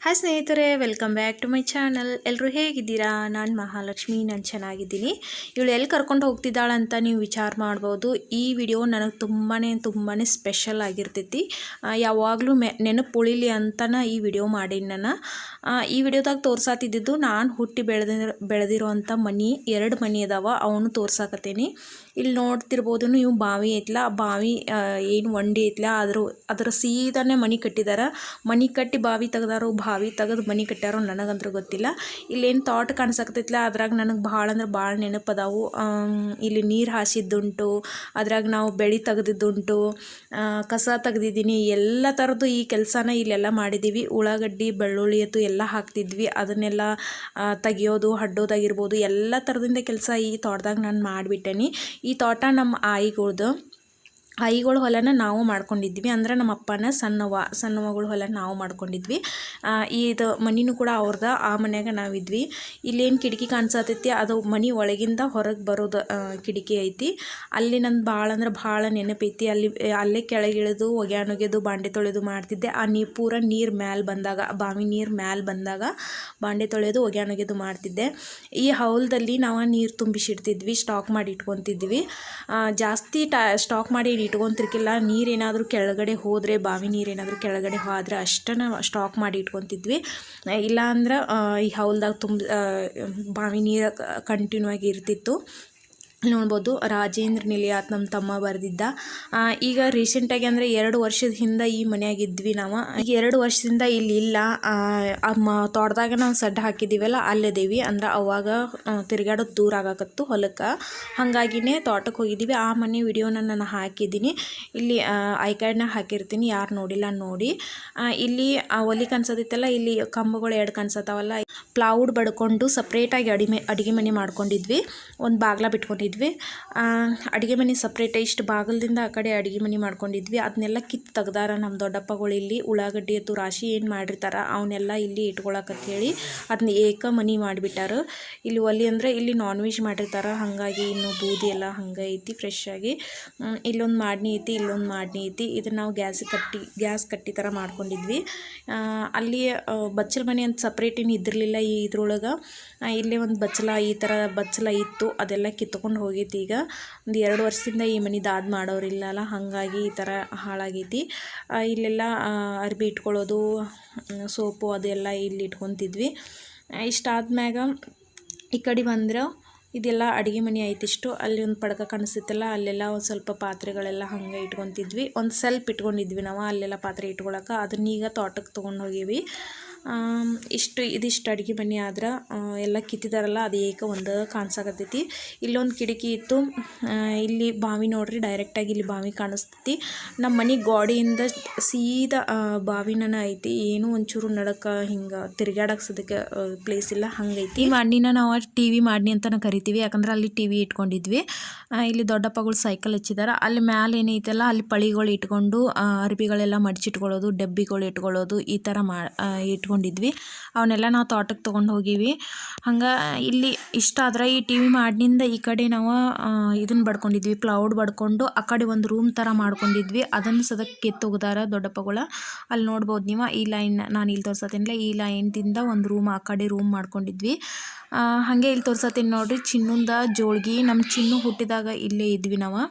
Hi ಸ್ನೇಹಿತರೆ welcome back to my channel ಎಲ್ಲರೂ ಹೇಗಿದ್ದೀರಾ? ನಾನು ಮಹಾಲಕ್ಷ್ಮಿ, ನಾನು ಚೆನ್ನಾಗಿದ್ದೀನಿ. ಇವಳು ಎಲ್ಲಿ ಕರ್ಕೊಂಡು ಹೋಗ್ತಿದ್ದಾಳೆ ಅಂತ ನೀವು ವಿಚಾರ ಮಾಡ್ಬೋದು. ಈ ವಿಡಿಯೋ ನನಗೆ ತುಂಬಾ ತುಂಬಾ ಸ್ಪೆಷಲ್ ಆಗಿರ್ತೈತಿ. ಯಾವಾಗಲೂ ಮೆ ನೆನಪು ಉಳಿಲಿ ಅಂತನ ಈ ವಿಡಿಯೋ ಮಾಡೀನಿ ನಾನು. ಈ ವಿಡಿಯೋದಾಗ ತೋರ್ಸಾತಿದ್ದು ನಾನು ಹುಟ್ಟಿ ಬೆಳೆದಿರೋ ಬೆಳೆದಿರೋವಂಥ ಮನಿ, ಎರಡು ಮನಿ ಅದಾವ. ಅವನು ತೋರ್ಸಾಕತ್ತೇನಿ. ಇಲ್ಲಿ ನೋಡ್ತಿರ್ಬೋದು ಇವು ಬಾವಿ ಐತ್ಲ, ಆ ಬಾವಿ ಏನು ಒಂಡಿ ಐತ್ಲ, ಅದ್ರ, ಅದರ ಸೀದಾನೆ ಮನಿ ಕಟ್ಟಿದಾರ. ಮನಿ ಕಟ್ಟಿ ಬಾವಿ ತೆಗ್ದಾರೋ, ಬಾವಿ ತೆಗೆದು ಮನಿ ಕಟ್ಟ್ಯಾರೋ ನನಗಂದ್ರೆ ಗೊತ್ತಿಲ್ಲ. ಇಲ್ಲೇನು ತೋಟ ಕಾಣಿಸಕ್ತೈತ್ಲ ಅದ್ರಾಗ ನನಗೆ ಭಾಳ ಅಂದ್ರೆ ಭಾಳ ನೆನಪದಾವು ಇಲ್ಲಿ ನೀರು ಹಾಸಿದ್ದುಂಟು, ಅದ್ರಾಗ ನಾವು ಬೆಳೆ ತೆಗ್ದಿದ್ದುಂಟು ಕಸ ತೆಗ್ದಿದ್ದೀನಿ, ಎಲ್ಲ ಥರದ್ದು ಈ ಕೆಲಸನ ಇಲ್ಲೆಲ್ಲ ಮಾಡಿದ್ದೀವಿ ಉಳ್ಳಾಗಡ್ಡಿ, ಬೆಳ್ಳುಳ್ಳಿ ಅತ್ತು ಎಲ್ಲ ಹಾಕ್ತಿದ್ವಿ. ಅದನ್ನೆಲ್ಲ ತೆಗಿಯೋದು ಹಡ್ಡೋದಾಗಿರ್ಬೋದು ಎಲ್ಲ ಥರದಿಂದ ಕೆಲಸ ಈ ತೋಟದಾಗ ನಾನು ಮಾಡಿಬಿಟ್ಟೇನಿ. ಈ ತೋಟ ನಮ್ಮ ಆಯಿಗಳ್ದು ಆಯಿಗಳ ಹೊಲನ ನಾವು ಮಾಡ್ಕೊಂಡಿದ್ವಿ. ಅಂದ್ರೆ ನಮ್ಮ ಅಪ್ಪನ ಸಣ್ಣವ ಸಣ್ಣವಗಳ ಹೊಲ ನಾವು ಮಾಡ್ಕೊಂಡಿದ್ವಿ. ಇದು ಮನಿನೂ ಕೂಡ ಅವ್ರದ, ಆ ಮನ್ಯಾಗ ನಾವಿದ್ವಿ. ಇಲ್ಲೇನು ಕಿಟಕಿ ಕಾಣಿಸತೈತಿ, ಅದು ಮನೆ ಒಳಗಿಂದ ಹೊರಗೆ ಬರೋದು ಕಿಟಕಿ ಐತಿ. ಅಲ್ಲಿ ನಂದು ಭಾಳ ಅಂದ್ರೆ ಭಾಳ ನೆನಪೈತಿ ಅಲ್ಲಿ, ಅಲ್ಲೇ ಕೆಳಗಿಳಿದು ಒಗ್ಯಾಣೊಗೆದು ಬಾಂಡೆ ತೊಳೆದು ಮಾಡ್ತಿದ್ದೆ. ಆ ನೀರು ಪೂರ ನೀರು ಮ್ಯಾಲೆ ಬಂದಾಗ, ಬಾವಿ ನೀರು ಮ್ಯಾಲೆ ಬಂದಾಗ ಬಾಂಡೆ ತೊಳೆಯೋದು ಒಗ್ಯಾಣೊಗೆದು ಮಾಡ್ತಿದ್ದೆ. ಈ ಹೌಲ್ದಲ್ಲಿ ನಾವು ನೀರು ತುಂಬಿಸಿಡ್ತಿದ್ವಿ, ಸ್ಟಾಕ್ ಮಾಡಿ ಇಟ್ಕೊತಿದ್ವಿ ಜಾಸ್ತಿ ಟಾ, ಸ್ಟಾಕ್ ಮಾಡಿ ಇಟ್ಕೊತಿರ್ಕಿಲ್ಲ. ನೀರೇನಾದರೂ ಕೆಳಗಡೆ ಹೋದರೆ, ಬಾವಿ ನೀರೇನಾದರೂ ಕೆಳಗಡೆ ಹೋದ್ರೆ ಅಷ್ಟನ್ನು ಸ್ಟಾಕ್ ಮಾಡಿ ಇಟ್ಕೊತಿದ್ವಿ. ಇಲ್ಲ ಅಂದ್ರೆ ಈ ಹೌಲ್ದಾಗ ತುಂಬ ಬಾವಿ ನೀರು ಕಂಟಿನ್ಯೂ ಆಗಿ ಇರ್ತಿತ್ತು. ನೋಡ್ಬೋದು. ರಾಜೇಂದ್ರ ನಿಲಿಯಾತ್ ನಮ್ಮ ತಮ್ಮ ಬರೆದಿದ್ದ. ಈಗ ರೀಸೆಂಟಾಗಿ ಅಂದರೆ ಎರಡು ವರ್ಷದ ಹಿಂದೆ ಈ ಮನೆಯಾಗಿದ್ವಿ ನಾವು. ಈಗ ಎರಡು ವರ್ಷದಿಂದ ಇಲ್ಲಿ ಇಲ್ಲ. ಅಮ್ಮ ತೋಟದಾಗ ನಾವು ಸಡ್ಡ ಹಾಕಿದ್ದೀವಲ್ಲ ಅಲ್ಲದೇವಿ ಅಂದ್ರೆ ಅವಾಗ ತಿರುಗಾಡೋದು ದೂರ ಆಗಾಕತ್ತು ಹೊಲಕ್ಕೆ. ಹಾಗಾಗಿನೇ ತೋಟಕ್ಕೆ ಹೋಗಿದ್ದೀವಿ ಆ ಮನೆ ವಿಡಿಯೋನ ನಾನು ಹಾಕಿದ್ದೀನಿ. ಇಲ್ಲಿ ಐ ಕಾರ್ಡ್ನಾಗ ಹಾಕಿರ್ತೀನಿ. ಯಾರು ನೋಡಿಲ್ಲ ನೋಡಿ. ಇಲ್ಲಿ ಒಲಿ ಕನ್ಸದಿತ್ತಲ್ಲ ಇಲ್ಲಿ ಕಂಬಗಳು ಎರಡು ಕನ್ಸತ್ತಾವಲ್ಲ ಪ್ಲೌಡ್ ಬಡ್ಕೊಂಡು ಸಪ್ರೇಟಾಗಿ ಅಡಿಮೆ, ಅಡುಗೆ ಮನೆ ಮಾಡ್ಕೊಂಡಿದ್ವಿ. ಒಂದು ಬಾಗ್ಲ ಬಿಟ್ಕೊಂಡಿದ್ವಿ. ಅಡುಗೆ ಮನೆ ಸಪ್ರೇಟ್ ಇಷ್ಟು ಬಾಗಿಲದಿಂದ ಆ ಕಡೆ ಅಡುಗೆ ಮನೆ ಮಾಡ್ಕೊಂಡಿದ್ವಿ. ಅದನ್ನೆಲ್ಲ ಕಿತ್ತು ತೆಗ್ದಾರ ನಮ್ಮ ದೊಡ್ಡಪ್ಪಗಳು ಇಲ್ಲಿ. ಉಳ್ಳಾಗಡ್ಡಿ ಎತ್ತು ರಾಶಿ ಏನು ಮಾಡಿರ್ತಾರ ಅವನ್ನೆಲ್ಲ ಇಲ್ಲಿ ಇಟ್ಕೊಳಕತ್ತೇಳಿ ಹೇಳಿ ಅದನ್ನ ಏಕ ಮನಿ ಮಾಡಿಬಿಟ್ಟಾರ. ಇಲ್ಲಿ ಒಲಿ ಅಂದರೆ ಇಲ್ಲಿ ನಾನ್ ವೆಜ್ ಮಾಡಿರ್ತಾರ. ಹಾಗಾಗಿ ಇನ್ನು ಬೂದಿ ಎಲ್ಲ ಹಂಗೆ ಐತಿ ಫ್ರೆಶ್ ಆಗಿ. ಇಲ್ಲೊಂದು ಮಾಡ್ನಿ ಐತಿ, ಇಲ್ಲೊಂದು ಮಾಡ್ನಿ ಐತಿ. ಇದನ್ನ ನಾವು ಗ್ಯಾಸ್ ಕಟ್ಟಿ ಗ್ಯಾಸ್ ಕಟ್ಟಿ ಥರ ಮಾಡ್ಕೊಂಡಿದ್ವಿ. ಅಲ್ಲಿ ಬಚ್ಚಲ ಮನೆ ಅಂತ ಸಪ್ರೇಟ್ ಏನು ಇದ್ದಿರಲಿಲ್ಲ ಈ ಇದ್ರೊಳಗೆ. ಇಲ್ಲೇ ಒಂದು ಬಚ್ಚಲ ಈ ಥರ ಬಚ್ಚಲ ಇತ್ತು, ಅದೆಲ್ಲ ಕಿತ್ಕೊಂಡು ಹೋಗೈತಿ ಈಗ. ಒಂದು ಎರಡು ವರ್ಷದಿಂದ ಈ ಮನೆ ದಾದ್ ಮಾಡೋರಿಲ್ಲಲ್ಲ ಹಾಗಾಗಿ ಈ ಥರ ಹಾಳಾಗೈತಿ. ಇಲ್ಲೆಲ್ಲ ಅರ್ಬಿ ಇಟ್ಕೊಳ್ಳೋದು ಸೋಪು ಅದೆಲ್ಲ ಇಲ್ಲಿ ಇಟ್ಕೊತಿದ್ವಿ. ಇಷ್ಟಾದ್ಮ್ಯಾಗ ಈ ಕಡೆ ಬಂದ್ರೆ ಇದೆಲ್ಲ ಅಡುಗೆ ಮನೆ ಐತಿಷ್ಟು ಅಲ್ಲಿ ಒಂದು ಪಡಕ ಕಾಣಿಸ್ತಿತ್ತಲ್ಲ ಅಲ್ಲೆಲ್ಲ ಒಂದು ಸ್ವಲ್ಪ ಪಾತ್ರೆಗಳೆಲ್ಲ ಹಂಗೆ ಇಟ್ಕೊತಿದ್ವಿ. ಒಂದು ಸ್ವಲ್ಪ ಇಟ್ಕೊಂಡಿದ್ವಿ ನಾವು, ಅಲ್ಲೆಲ್ಲ ಪಾತ್ರೆ ಇಟ್ಕೊಳಕ್ಕೆ ಅದನ್ನೀಗ ತೋಟಕ್ಕೆ ತೊಗೊಂಡು ಹೋಗೀವಿ. ಇಷ್ಟು ಇದಿಷ್ಟು ಅಡುಗೆ ಮನೆ ಆದ್ರೆ ಎಲ್ಲ ಕಿತ್ತಿದಾರಲ್ಲ ಅದು ಏಕ ಒಂದು ಕಾಣಿಸಾಕತ್ತೈತಿ. ಇಲ್ಲೊಂದು ಕಿಟಕಿ ಇತ್ತು ಇಲ್ಲಿ ಬಾವಿ ನೋಡ್ರಿ ಡೈರೆಕ್ಟಾಗಿ ಇಲ್ಲಿ ಬಾವಿ ಕಾಣಿಸ್ತೈತಿ. ನಮ್ಮ ಮನೆ ಗೋಡೆಯಿಂದ ಸೀದಾ ಬಾವಿನ ಐತಿ. ಏನೂ ಒಂಚೂರು ನಡಕ ಹಿಂಗೆ ತಿರ್ಗಾಡಕ್ಕೆ ಸದಕ್ಕೆ ಪ್ಲೇಸ್ ಇಲ್ಲ ಹಂಗೈತಿ. ಈ ಮಣ್ಣಿನ ನಾವು ಟಿ ವಿ ಮಾಡಿನಿ ಅಂತ ಕರಿತೀವಿ ಯಾಕಂದ್ರೆ ಅಲ್ಲಿ ಟಿ ವಿ ಇಟ್ಕೊಂಡಿದ್ವಿ. ಇಲ್ಲಿ ದೊಡ್ಡಪ್ಪಗಳು ಸೈಕಲ್ ಹಚ್ಚಿದಾರ. ಅಲ್ಲಿ ಮ್ಯಾಲೆ ಏನೈತಲ್ಲ ಅಲ್ಲಿ ಪಳಿಗಳು ಇಟ್ಕೊಂಡು ಅರ್ಬಿಗಳೆಲ್ಲ ಮಡಚಿಟ್ಕೊಳ್ಳೋದು ಡಬ್ಬಿಗಳು ಇಟ್ಕೊಳ್ಳೋದು ಈ ಥರ ಮಾ ಆ, ಇಟ್ಕೊಂಡಿದ್ವಿ ಅವನ್ನೆಲ್ಲ ನಾವು ತೋಟಕ್ಕೆ ತೊಗೊಂಡು ಹೋಗೀವಿ. ಹಂಗೆ ಇಲ್ಲಿ ಇಷ್ಟ ಆದ್ರೆ ಈ ಟಿ ವಿ ಮಾಡಿನಿಂದ ಈ ಕಡೆ ನಾವು ಇದನ್ನು ಬಡ್ಕೊಂಡಿದ್ವಿ ಪ್ಲೌಡ್ ಬಡ್ಕೊಂಡು ಆ ಕಡೆ ಒಂದು ರೂಮ್ ಥರ ಮಾಡ್ಕೊಂಡಿದ್ವಿ. ಅದನ್ನು ಸದಕ್ಕೆ ಕಿತ್ತೊಗ್ದಾರ ದೊಡ್ಡಪ್ಪಗಳ. ಅಲ್ಲಿ ನೋಡ್ಬೋದು ನೀವು, ಈ ಲೈನ್ ನಾನು ಇಲ್ಲಿ ತೋರ್ಸತ್ತೀನಿಲ್ಲ ಈ ಲೈನ್ದಿಂದ ಒಂದು ರೂಮ್ ಆ ಕಡೆ ರೂಮ್ ಮಾಡ್ಕೊಂಡಿದ್ವಿ. ಹಾಗೆ ಇಲ್ಲಿ ತೋರ್ಸತ್ತೀನಿ ನೋಡಿರಿ. ಚಿನ್ನುಂದ ಜೋಳ್ಗಿ ನಮ್ಮ ಚಿನ್ನು ಹುಟ್ಟಿದಾಗ ಇಲ್ಲೇ ಇದ್ವಿ ನಾವು.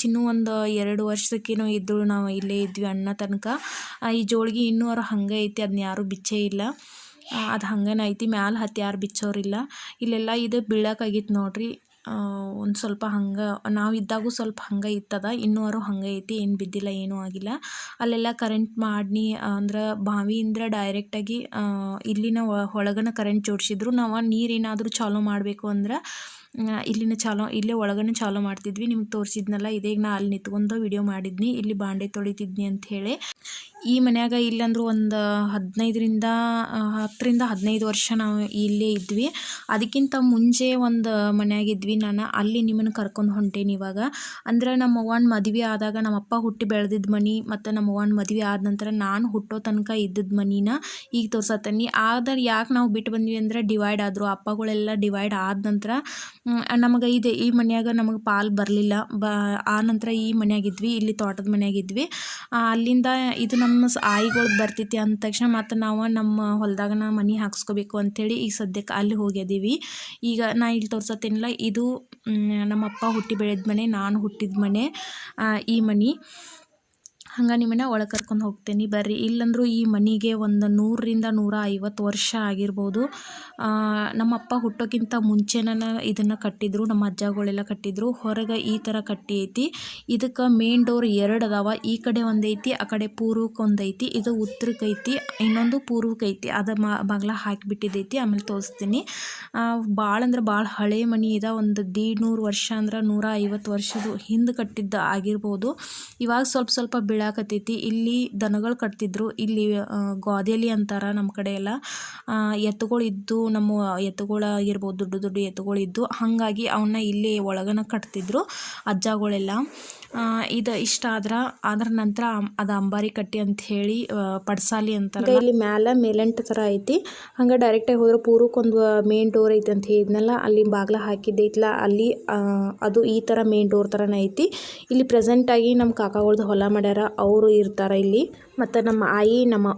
ಚಿನ್ನು ಒಂದು ಎರಡು ವರ್ಷಕ್ಕೇನೋ ಇದ್ದಳು ನಾವು ಇಲ್ಲೇ ಇದ್ವಿ ಅಣ್ಣ ತನಕ. ಈ ಜೋಳ್ಗಿ ಇನ್ನೂ ಅವ್ರು ಹಂಗೆ ಐತಿ ಅದನ್ನ ಯಾರೂ ಬಿಚ್ಚೇ ಇಲ್ಲ. ಅದು ಹಂಗೇನೈತಿ ಮ್ಯಾಲೆ ಹತ್ತಿ ಯಾರು ಬಿಚ್ಚೋರಿಲ್ಲ. ಇಲ್ಲೆಲ್ಲ ಇದು ಬೀಳಕ್ಕಾಗಿತ್ತು ನೋಡ್ರಿ. ಒಂದು ಸ್ವಲ್ಪ ಹಂಗೆ, ನಾವು ಇದ್ದಾಗೂ ಸ್ವಲ್ಪ ಹಂಗೆ ಇತ್ತದ, ಇನ್ನೂ ಅವರು ಹಂಗೆ ಐತಿ, ಏನು ಬಿದ್ದಿಲ್ಲ, ಏನೂ ಆಗಿಲ್ಲ. ಅಲ್ಲೆಲ್ಲ ಕರೆಂಟ್ ಮಾಡ್ನಿ, ಅಂದ್ರೆ ಬಾವಿಯಿಂದ ಡೈರೆಕ್ಟಾಗಿ ಇಲ್ಲಿನ ಒಳಗನ ಕರೆಂಟ್ ಜೋಡಿಸಿದ್ರು, ನಾವು ನೀರೇನಾದರೂ ಚಾಲೂ ಮಾಡಬೇಕು ಅಂದ್ರೆ ಇಲ್ಲಿನ ಚಾಲೋ, ಇಲ್ಲೇ ಒಳಗನೆ ಚಾಲೋ ಮಾಡ್ತಿದ್ವಿ. ನಿಮ್ಗೆ ತೋರಿಸಿದ್ನಲ್ಲ ಇದೇಗ ನಾ ಅಲ್ಲಿ ನಿಂತ್ಕೊಂಡು ವಿಡಿಯೋ ಮಾಡಿದ್ನಿ. ಇಲ್ಲಿ ಬಾಂಡೆ ತೊಳಿತಿದ್ನಿ ಅಂತ ಹೇಳಿ. ಈ ಮನ್ಯಾಗ ಇಲ್ಲಂದ್ರೂ ಒಂದು ಹದಿನೈದರಿಂದ ಹತ್ತರಿಂದ ಹದಿನೈದು ವರ್ಷ ನಾವು ಇಲ್ಲೇ ಇದ್ವಿ. ಅದಕ್ಕಿಂತ ಮುಂಚೆ ಒಂದು ಮನ್ಯಾಗಿದ್ವಿ ನಾನು. ಅಲ್ಲಿ ನಿಮ್ಮನ್ನು ಕರ್ಕೊಂಡು ಹೊಂಟೇನಿ ಇವಾಗ. ಅಂದ್ರೆ ನಮ್ಮ ಅವ್ವನ ಮದುವೆ ಆದಾಗ ನಮ್ಮಪ್ಪ ಹುಟ್ಟಿ ಬೆಳೆದಿದ್ದ ಮನೆ, ಮತ್ತು ನಮ್ಮ ಅವ್ವನ ಮದುವೆ ಆದ ನಂತರ ನಾನು ಹುಟ್ಟೋ ತನಕ ಇದ್ದದ ಮನಿನ ಈಗ ತೋರ್ಸತ್ತನಿ ಆದ್ರೆ ಯಾಕೆ ನಾವು ಬಿಟ್ಟು ಬಂದ್ವಿ ಅಂದ್ರೆ, ಡಿವೈಡ್ ಆದರು. ಅಪ್ಪಗಳೆಲ್ಲ ಡಿವೈಡ್ ಆದ ನಂತರ ನಮಗೆ ಇದೆ, ಈ ಮನ್ಯಾಗ ನಮಗೆ ಪಾಲು ಬರಲಿಲ್ಲ. ಬ, ಆ ನಂತರ ಈ ಮನ್ಯಾಗಿದ್ವಿ, ಇಲ್ಲಿ ತೋಟದ ಮನ್ಯಾಗಿದ್ವಿ. ಅಲ್ಲಿಂದ ಇದು ನಮ್ಮ ಆಯಿಗಳು ಬರ್ತೈತಿ ಅಂದ ತಕ್ಷಣ ಮತ್ತು ನಾವು ನಮ್ಮ ಹೊಲದಾಗನ ಮನೆ ಹಾಕ್ಸ್ಕೋಬೇಕು ಅಂಥೇಳಿ ಈಗ ಸದ್ಯಕ್ಕೆ ಅಲ್ಲಿ ಹೋಗ್ಯದೀವಿ. ಈಗ ನಾ ಇಲ್ಲಿ ತೋರ್ಸತ್ತೇನಿಲ್ಲ, ಇದು ನಮ್ಮಪ್ಪ ಹುಟ್ಟಿ ಬೆಳೆದ ಮನೆ, ನಾನು ಹುಟ್ಟಿದ ಮನೆ ಈ ಮನೆ. ಹಂಗೆ ನಿಮ್ಮನ್ನ ಒಳಗೆ ಕರ್ಕೊಂಡು ಹೋಗ್ತೇನೆ. ಬರ್ರಿ. ಇಲ್ಲಂದ್ರೂ ಈ ಮನೆಗೆ ಒಂದು ನೂರರಿಂದ ನೂರ ಐವತ್ತು ವರ್ಷ ಆಗಿರ್ಬೋದು. ನಮ್ಮ ನಮ್ಮಪ್ಪ ಹುಟ್ಟೋಕ್ಕಿಂತ ಮುಂಚೆನ ಇದನ್ನು ಕಟ್ಟಿದ್ರು. ನಮ್ಮ ಅಜ್ಜಗಳೆಲ್ಲ ಕಟ್ಟಿದ್ರು. ಹೊರಗೆ ಈ ಥರ ಕಟ್ಟಿ ಐತಿ. ಇದಕ್ಕೆ ಮೇನ್ ಡೋರ್ ಎರಡು ಅದಾವ. ಈ ಕಡೆ ಒಂದೈತಿ ಆ ಕಡೆ ಪೂರ್ವಕ್ಕೆ ಒಂದೈತಿ ಇದು ಉತ್ತರಕ್ಕೆ ಐತಿ, ಇನ್ನೊಂದು ಪೂರ್ವಕ್ಕೆ ಐತಿ. ಅದು ಬಾಗ್ಲ ಹಾಕಿಬಿಟ್ಟಿದ್ದೈತಿ ಆಮೇಲೆ ತೋರಿಸ್ತೀನಿ. ಭಾಳ ಅಂದ್ರೆ ಭಾಳ ಹಳೆ ಮನೆ ಇದೆ. ಒಂದು ದೀಡ್ ನೂರು ವರ್ಷ ಅಂದ್ರೆ ನೂರ ಐವತ್ತು ವರ್ಷದ ಹಿಂದೆ ಕಟ್ಟಿದ್ದ ಆಗಿರ್ಬೋದು. ಇವಾಗ ಸ್ವಲ್ಪ ಸ್ವಲ್ಪ ಬೀಳಾಕತ್ತೈತಿ ಇಲ್ಲಿ ದನಗಳು ಕಟ್ತಿದ್ರು. ಇಲ್ಲಿ ಗೋದಿಯಲ್ಲಿ ಅಂತಾರ ನಮ್ಮ ಕಡೆ ಎಲ್ಲ. ಎತ್ತುಗಳಿದ್ದು ನಮ್ಮ ಎತ್ತುಗಳಾಗಿರ್ಬೋದು ದೊಡ್ಡ ದೊಡ್ಡ ಎತ್ತುಗಳು ಇದ್ದು, ಹಾಗಾಗಿ ಅವನ್ನ ಇಲ್ಲಿ ಒಳಗನ ಕಟ್ತಿದ್ರು ಅಜ್ಜಗಳೆಲ್ಲ. ಇದು ಇಷ್ಟ ಆದ್ರ ಅದ್ರ ನಂತರ ಅದು ಅಂಬಾರಿ ಕಟ್ಟಿ ಅಂತ ಹೇಳಿ ಪಡ್ಸಾಲಿ ಅಂತಾರೆ ಇಲ್ಲಿ ಮ್ಯಾಲ ಮೇಲೆಂಟ್ ಥರ ಐತಿ. ಹಂಗೆ ಡೈರೆಕ್ಟಾಗಿ ಹೋದ್ರೆ ಪೂರ್ವಕ್ಕೊಂದು ಮೇನ್ ಡೋರ್ ಐತಿ ಅಂತ ಹೇಳಿದ್ನಲ್ಲ, ಅಲ್ಲಿ ಬಾಗ್ಲ ಹಾಕಿದ್ದೈತ್ಲ, ಅಲ್ಲಿ ಅದು ಈ ಥರ ಮೇನ್ ಡೋರ್ ಥರನೇ ಐತಿ. ಇಲ್ಲಿ ಪ್ರೆಸೆಂಟಾಗಿ ನಮ್ಮ ಕಾಕಾಗಳ್ದು ಹೊಲ ಮಾಡ್ಯಾರ, ಅವರು ಇರ್ತಾರೆ ಇಲ್ಲಿ. ಮತ್ತು ನಮ್ಮ ಆಯಿ, ನಮ್ಮ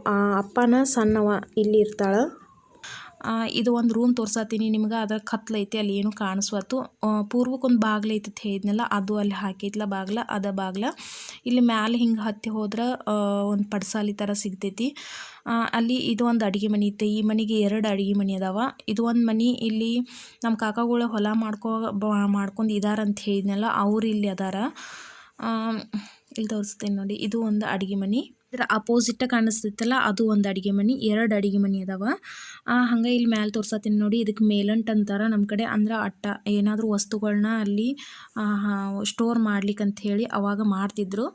ಅಪ್ಪನ ಸಣ್ಣವ ಇಲ್ಲಿ ಇರ್ತಾಳೆ. ಇದು ಒಂದು ರೂಮ್ ತೋರ್ಸತ್ತೀನಿ ನಿಮ್ಗೆ ಅದ್ರ ಕತ್ಲೈತಿ ಅಲ್ಲಿ ಏನು ಕಾಣಿಸ್ವತ್ತು. ಪೂರ್ವಕ್ಕೊಂದು ಬಾಗ್ಲ ಐತಿ ಹೇಳಿದ್ನಲ್ಲ, ಅದು ಅಲ್ಲಿ ಹಾಕೈತ್ಲ ಬಾಗ್ಲ, ಅದ ಬಾಗ್ಲ. ಇಲ್ಲಿ ಮ್ಯಾಲೆ ಹಿಂಗೆ ಹತ್ತಿ ಹೋದ್ರೆ ಒಂದು ಪಡ್ಸಾಲಿ ಥರ ಸಿಗ್ತೈತಿ. ಅಲ್ಲಿ ಇದು ಒಂದು ಅಡುಗೆ ಮನೆ ಇತ್ತು, ಈ ಮನೆಗೆ ಎರಡು ಅಡುಗೆ ಮನೆ ಅದಾವ. ಇದು ಒಂದು ಮನೆ ಇಲ್ಲಿ ನಮ್ಮ ಕಾಕಾಗಳು ಹೊಲ ಮಾಡ್ಕೊ ಮಾಡ್ಕೊಂಡು ಇದಾರ ಅಂತ ಹೇಳಿದ್ನಲ್ಲ, ಅವ್ರು ಇಲ್ಲಿ ಅದಾರ. ಇಲ್ಲಿ ತೋರಿಸ್ತೇನೆ ನೋಡಿ, ಇದು ಒಂದು ಅಡುಗೆ ಮನೆ. ಇದರ ಅಪೋಸಿಟ್ ಕಾಣಿಸ್ತೈತಲ್ಲ ಅದು ಒಂದು ಅಡುಗೆ ಮನೆ, ಎರಡು ಅಡುಗೆ ಮನೆ ಅದಾವ. ಹಂಗೆ ಇಲ್ಲಿ ಮ್ಯಾಲೆ ತೋರ್ಸತ್ತೀನಿ ನೋಡಿ ಇದಕ್ಕೆ ಮೇಲಂಟ್ ಅಂತಾರ ನಮ್ಮ ಕಡೆ, ಅಂದ್ರೆ ಅಟ್ಟ, ಏನಾದರೂ ವಸ್ತುಗಳನ್ನ ಅಲ್ಲಿ ಸ್ಟೋರ್ ಮಾಡ್ಲಿಕ್ಕೆ ಅಂತ ಹೇಳಿ ಅವಾಗ ಮಾಡ್ತಿದ್ರು.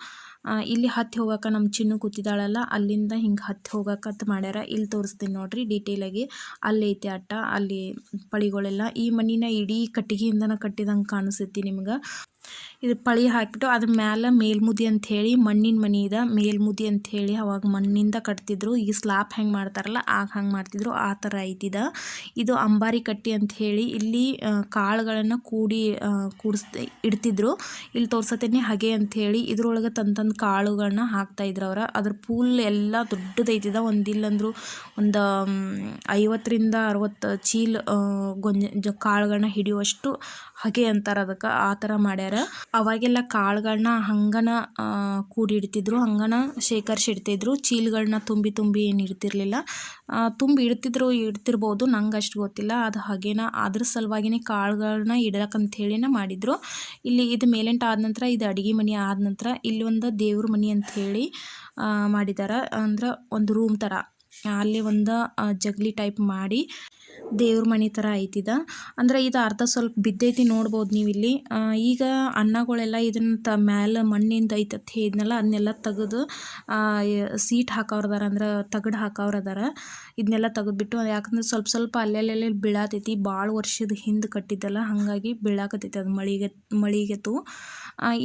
ಇಲ್ಲಿ ಹತ್ತಿ ಹೋಗಕ್ಕೆ ನಮ್ಮ ಚಿನ್ನು ಕೂತಿದ್ದಾಳಲ್ಲ, ಅಲ್ಲಿಂದ ಹಿಂಗೆ ಹತ್ತಿ ಅಂತ ಮಾಡ್ಯಾರ. ಇಲ್ಲಿ ತೋರಿಸ್ತೀನಿ ನೋಡ್ರಿ ಡೀಟೇಲಾಗಿ ಅಲ್ಲಿ ಐತೆ ಅಟ್ಟ, ಅಲ್ಲಿ ಪಳಿಗಳೆಲ್ಲ. ಈ ಮನಿನ ಇಡೀ ಕಟ್ಟಿಗೆಯಿಂದನ ಕಟ್ಟಿದಂಗೆ ಕಾಣಿಸ್ತೈತಿ ನಿಮ್ಗೆ. ಇದು ಪಳಿ ಹಾಕಿಬಿಟ್ಟು ಅದ್ರ ಮ್ಯಾಲೆ ಮೇಲ್ಮುದಿ ಅಂತ ಹೇಳಿ ಮಣ್ಣಿನ ಮನೆ ಇದೆ. ಮೇಲ್ಮುದಿ ಅಂಥೇಳಿ ಅವಾಗ ಮಣ್ಣಿಂದ ಕಟ್ತಿದ್ರು. ಈ ಸ್ಲಾಪ್ ಹೆಂಗೆ ಮಾಡ್ತಾರಲ್ಲ, ಆಗ ಹಂಗೆ ಮಾಡ್ತಿದ್ರು. ಆ ಥರ ಐತಿದ ಇದು. ಅಂಬಾರಿ ಕಟ್ಟಿ ಅಂತ ಹೇಳಿ ಇಲ್ಲಿ ಕಾಳುಗಳನ್ನು ಕೂಡಿ ಕೂಡಿಸ್, ಇಡ್ತಿದ್ರು. ಇಲ್ಲಿ ತೋರ್ಸತ್ತೇನೆ ಹಾಗೆ ಅಂಥೇಳಿ. ಇದ್ರೊಳಗೆ ತಂದು ತಂದು ಕಾಳುಗಳನ್ನ ಹಾಕ್ತಾ ಇದ್ರು ಅವ್ರ. ಅದ್ರ ಪೂಲ್ ಎಲ್ಲ ದೊಡ್ಡದೈತಿದ ಒಂದಿಲ್ಲಂದ್ರು ಒಂದು ಐವತ್ತರಿಂದ ಅರವತ್ತು ಚೀಲ ಗೊಂಜ ಕಾಳುಗಳನ್ನ ಹಿಡಿಯುವಷ್ಟು ಹಗೆ ಅಂತಾರ ಅದಕ್ಕೆ. ಆ ಥರ ಮಾಡ್ಯಾರ. ಅವಾಗೆಲ್ಲ ಕಾಳುಗಳನ್ನ ಹಂಗನ ಕೂಡಿಡ್ತಿದ್ರು ಹಂಗನ ಶೇಖರಿಸಿ ಇಡ್ತಿದ್ರು. ಚೀಲಗಳನ್ನ ತುಂಬಿ ತುಂಬಿ ಏನು ಇಡ್ತಿರ್ಲಿಲ್ಲ. ತುಂಬಿ ಇಡ್ತಿದ್ರು ಇಡ್ತಿರ್ಬೋದು ನಂಗೆ ಅಷ್ಟು ಗೊತ್ತಿಲ್ಲ. ಅದು ಹಾಗೇನ ಅದ್ರ ಸಲುವಾಗಿನೇ ಕಾಳುಗಳನ್ನ ಇಡಕ್ಕಂತ ಹೇಳಿನ ಮಾಡಿದ್ರು. ಇಲ್ಲಿ ಇದು ಮೇಲೆಂಟ್ ಆದ ನಂತರ ಇದು ಅಡುಗೆ ಮನೆ ಆದ ನಂತರ ಇಲ್ಲಿ ಒಂದು ದೇವ್ರ ಮನೆ ಹೇಳಿ ಆ, ಮಾಡಿದಾರ. ಅಂದ್ರೆ ಒಂದು ರೂಮ್ ಥರ ಅಲ್ಲಿ ಒಂದು ಜಗಲಿ ಟೈಪ್ ಮಾಡಿ ದೇವ್ರ ಮನೆ ಥರ ಐತಿದ. ಅಂದ್ರೆ ಇದು ಅರ್ಧ ಸ್ವಲ್ಪ ಬಿದ್ದೈತಿ ನೋಡ್ಬೋದು ನೀವು ಇಲ್ಲಿ. ಈಗ ಅನ್ನಗಳೆಲ್ಲ ಇದನ್ನ ತ ಮ್ಯಾಲೆ ಮಣ್ಣಿಂದ ಐತೆ ಅಂತ ಹೇಳಿದ್ನಲ್ಲ, ಅದನ್ನೆಲ್ಲ ತೆಗೆದು ಸೀಟ್ ಹಾಕೋರ್ದಾರ ಅಂದ್ರೆ ತಗಡು ಹಾಕೋರ್ ಅದಾರ. ಇದನ್ನೆಲ್ಲ ತೆಗೆದ್ಬಿಟ್ಟು ಯಾಕಂದ್ರೆ ಸ್ವಲ್ಪ ಸ್ವಲ್ಪ ಅಲ್ಲೆಲ್ಲೆಲ್ಲಿ ಬೀಳಾತೈತಿ. ಭಾಳ ವರ್ಷದ ಹಿಂದೆ ಕಟ್ಟಿದ್ದಲ್ಲ, ಹಾಗಾಗಿ ಬೀಳಾಕತ್ತೈತಿ ಅದು ಮಳಿಗೆ, ಮಳಿಗೆತು.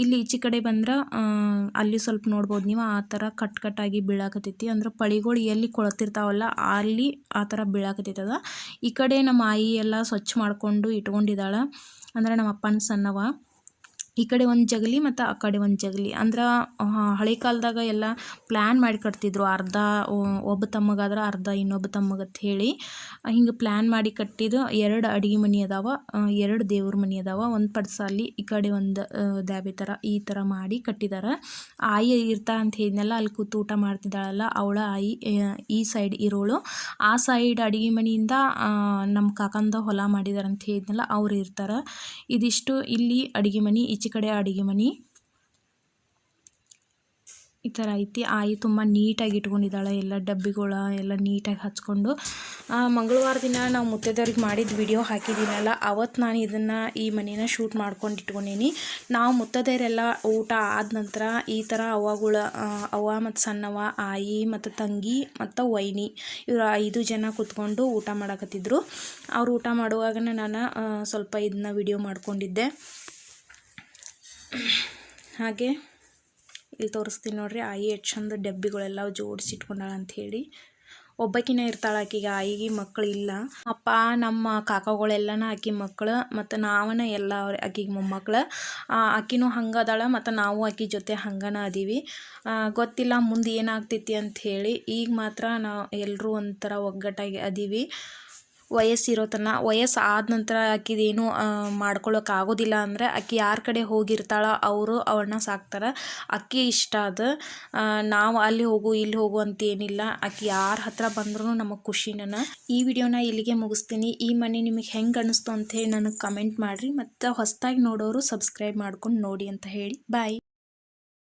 ಇಲ್ಲಿ ಈಚೆ ಕಡೆ ಬಂದ್ರೆ ಅಲ್ಲಿ ಸ್ವಲ್ಪ ನೋಡ್ಬೋದು ನೀವು, ಆ ಥರ ಕಟ್ ಕಟ್ಟಾಗಿ ಬೀಳಾಕತ್ತೈತಿ. ಅಂದ್ರೆ ಪಳಿಗಳು ಎಲ್ಲಿ ಕೊಳತಿರ್ತಾವಲ್ಲ, ಅಲ್ಲಿ ಆ ಥರ ಬೀಳಾಕತೈತಿ ಅದ. ಈ ಕಡೆ ನಮ್ಮ ಆಯಿ ಎಲ್ಲ ಸ್ವಚ್ಛ ಮಾಡಿಕೊಂಡು ಇಟ್ಕೊಂಡಿದ್ದಾಳೆ. ಅಂದ್ರೆ ನಮ್ಮ ಅಪ್ಪನ ಸಣ್ಣವ. ಈ ಕಡೆ ಒಂದು ಜಗಲಿ ಮತ್ತು ಆ ಕಡೆ ಒಂದು ಜಗಲಿ. ಅಂದ್ರೆ ಹಳೆ ಕಾಲದಾಗ ಎಲ್ಲ ಪ್ಲ್ಯಾನ್ ಮಾಡಿ ಕಟ್ತಿದ್ರು. ಅರ್ಧ ಒಬ್ಬ ತಮ್ಮಗಾದ್ರೆ ಅರ್ಧ ಇನ್ನೊಬ್ಬ ತಮ್ಮಗಂತ ಹೇಳಿ. ಹಿಂಗೆ ಪ್ಲ್ಯಾನ್ ಮಾಡಿ ಕಟ್ಟಿದ್ದು ಎರಡು ಅಡುಗೆ ಮನೆ ಅದಾವ. ಎರಡು ದೇವ್ರ ಮನೆ ಅದಾವ. ಒಂದು ಪಡ್ಸಾಲಿ ಈ ಕಡೆ ಒಂದು ದ್ಯಾಬೆ ಥರ ಈ ಥರ ಮಾಡಿ ಕಟ್ಟಿದ್ದಾರೆ ಆಯಿ ಇರ್ತಾ ಅಂತ ಹೇಳಿದ್ನಲ್ಲ, ಅಲ್ಲಿ ಕೂತು ಊಟ ಮಾಡ್ತಿದ್ದಾಳಲ್ಲ, ಅವಳ ಆಯಿ ಈ ಸೈಡ್ ಇರೋಳು. ಆ ಸೈಡ್ ಅಡುಗೆ ಮನೆಯಿಂದ ನಮ್ಮ ಕಾಕಂದ ಹೊಲ ಮಾಡಿದಾರಂತ ಹೇಳಿದ್ನಲ್ಲ, ಅವ್ರು ಇರ್ತಾರೆ. ಇದಿಷ್ಟು ಇಲ್ಲಿ ಅಡುಗೆ ಮನೆ ಈಚೆ ಕಡೆ ಅಡುಗೆ ಮನೆ. ಈ ಥರ ಐತಿ. ಆಯಿ ತುಂಬ ನೀಟಾಗಿ ಇಟ್ಕೊಂಡಿದ್ದಾಳೆ. ಎಲ್ಲ ಡಬ್ಬಿಗಳ ಎಲ್ಲ ನೀಟಾಗಿ ಹಚ್ಕೊಂಡು. ಮಂಗಳವಾರ ದಿನ ನಾವು ಮುತ್ತೈದೆಯವ್ರಿಗೆ ಮಾಡಿದ ವಿಡಿಯೋ ಹಾಕಿದ್ದೀನಲ್ಲ, ಅವತ್ತು ನಾನು ಇದನ್ನು ಈ ಮನೇನ ಶೂಟ್ ಮಾಡ್ಕೊಂಡು ಇಟ್ಕೊಂಡೀನಿ. ನಾವು ಮುತ್ತೈದೆಯರೆಲ್ಲ ಊಟ ಆದ ನಂತರ ಈ ಥರ ಅವ್ವಗಳ ಅವ ಅವ್ವ ಮತ್ತು ಸಣ್ಣವ ಆಯಿ ಮತ್ತು ತಂಗಿ ಮತ್ತು ವೈನಿ ಇವರು ಐದು ಜನ ಕೂತ್ಕೊಂಡು ಊಟ ಮಾಡಕತ್ತಿದ್ರು. ಅವ್ರು ಊಟ ಮಾಡುವಾಗ ನಾನು ಸ್ವಲ್ಪ ಇದನ್ನ ವಿಡಿಯೋ ಮಾಡ್ಕೊಂಡಿದ್ದೆ. ಹಾಗೆ ಇಲ್ಲಿ ತೋರಿಸ್ತೀನಿ ನೋಡ್ರಿ, ಆಯಿ ಎಷ್ಟು ಚಂದ ಡಬ್ಬಿಗಳೆಲ್ಲ ಜೋಡಿಸಿ ಇಟ್ಕೊಂಡಾಳ ಅಂಥೇಳಿ ಒಬ್ಬಕಿನ ಇರ್ತಾಳೆ ಆಕಿಗೆ, ಆಯಿಗೆ ಮಕ್ಕಳು ಇಲ್ಲ. ಅಪ್ಪ, ನಮ್ಮ ಕಾಕಾಗಳೆಲ್ಲನ ಆಕಿ ಮಕ್ಕಳು ಮತ್ತು ನಾವನ ಎಲ್ಲ ಅವ್ರ ಆಕಿಗೆ ಮೊಮ್ಮಕ್ಳು. ಆಕಿನೂ ಹಂಗೆ ಅದಾಳ ಮತ್ತು ನಾವು ಆಕಿ ಜೊತೆ ಹಂಗನ ಅದೀವಿ. ಗೊತ್ತಿಲ್ಲ ಮುಂದೆ ಏನಾಗ್ತೈತಿ ಅಂತ ಹೇಳಿ, ಈಗ ಮಾತ್ರ ನಾವು ಎಲ್ಲರೂ ಒಂಥರ ಒಗ್ಗಟ್ಟಾಗಿ ಅದೀವಿ. ವಯಸ್ಸಿರೋ ತನ ವಯಸ್ಸು ಆದ ನಂತರ ಆಕಿದೇನು ಮಾಡ್ಕೊಳ್ಳೋಕ್ಕಾಗೋದಿಲ್ಲ ಆಗೋದಿಲ್ಲ ಅಂದರೆ ಆಕಿ ಯಾರ ಕಡೆ ಹೋಗಿರ್ತಾಳ ಅವರು ಅವಳನ್ನ ಸಾಕ್ತಾರೆ. ಅಕ್ಕಿ ಇಷ್ಟ ಅದು ನಾವು ಅಲ್ಲಿ ಹೋಗು, ಇಲ್ಲಿ ಹೋಗು ಅಂತ ಏನಿಲ್ಲ. ಆಕಿ ಯಾರ ಹತ್ರ ಬಂದ್ರೂ ನಮಗೆ ಖುಷಿನ ಈ ವಿಡಿಯೋನ ಇಲ್ಲಿಗೆ ಮುಗಿಸ್ತೀನಿ. ಈ ಮನೆ ನಿಮಗೆ ಹೆಂಗೆ ಅನ್ನಿಸ್ತು ಅಂತ ಹೇಳಿ ನನಗೆ ಕಮೆಂಟ್ ಮಾಡಿರಿ. ಮತ್ತು ಹೊಸದಾಗಿ ನೋಡೋರು ಸಬ್ಸ್ಕ್ರೈಬ್ ಮಾಡ್ಕೊಂಡು ನೋಡಿ ಅಂತ ಹೇಳಿ. ಬಾಯ್.